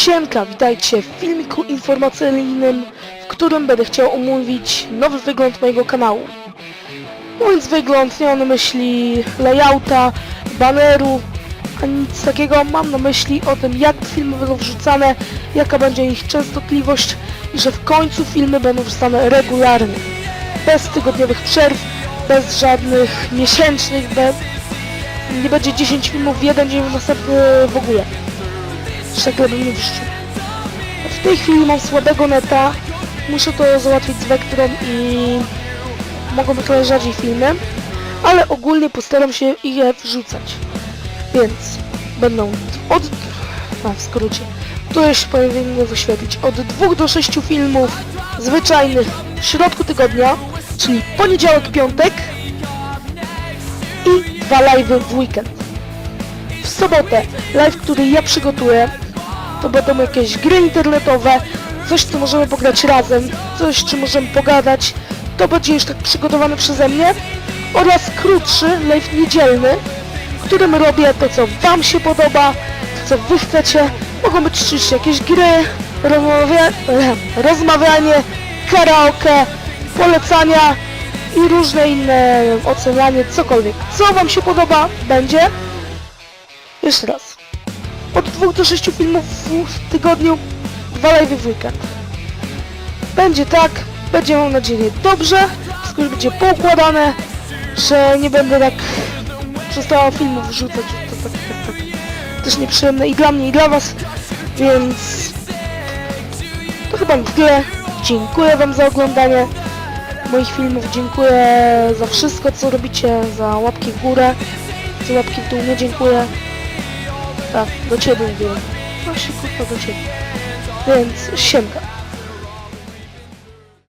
Siemka, witajcie w filmiku informacyjnym, w którym będę chciał omówić nowy wygląd mojego kanału. Mówiąc wygląd, nie mam na myśli layouta, baneru, ani nic takiego. Mam na myśli o tym, jak filmy będą wrzucane, jaka będzie ich częstotliwość i że w końcu filmy będą wrzucane regularnie. Bez tygodniowych przerw, bez żadnych miesięcznych, bez... nie będzie 10 filmów w jeden dzień, następny w ogóle. Wrzucił. W tej chwili mam słabego neta. Muszę to załatwić z Vectron i mogą być rzadziej filmy, ale ogólnie postaram się je wrzucać. Więc będą od... A, w skrócie. Tu już powinny wyświetlić od 2 do 6 filmów zwyczajnych w środku tygodnia, czyli poniedziałek, piątek i dwa live'y w weekend. Sobotę. Live, który ja przygotuję, to będą jakieś gry internetowe, coś co możemy pograć razem, coś czy możemy pogadać, to będzie już tak przygotowane przeze mnie. Oraz krótszy live niedzielny, w którym robię to co wam się podoba, to co wy chcecie, mogą być oczywiście jakieś gry, rozmawia rozmawianie, karaoke, polecania i różne inne ocenianie, cokolwiek. Co wam się podoba, będzie. Jeszcze raz. Od 2 do 6 filmów w tygodniu, dwa live w weekend. Będzie tak, będzie mam nadzieję dobrze, wszystko będzie poukładane, że nie będę tak przestała filmów wrzucać, to tak, tak, tak też nieprzyjemne i dla mnie i dla was, więc to chyba na tyle. Dziękuję wam za oglądanie moich filmów, dziękuję za wszystko co robicie, za łapki w górę, za łapki w dół, nie dziękuję. Tak, do ciebie mówię. Właśnie kurwa do ciebie. Więc siemka.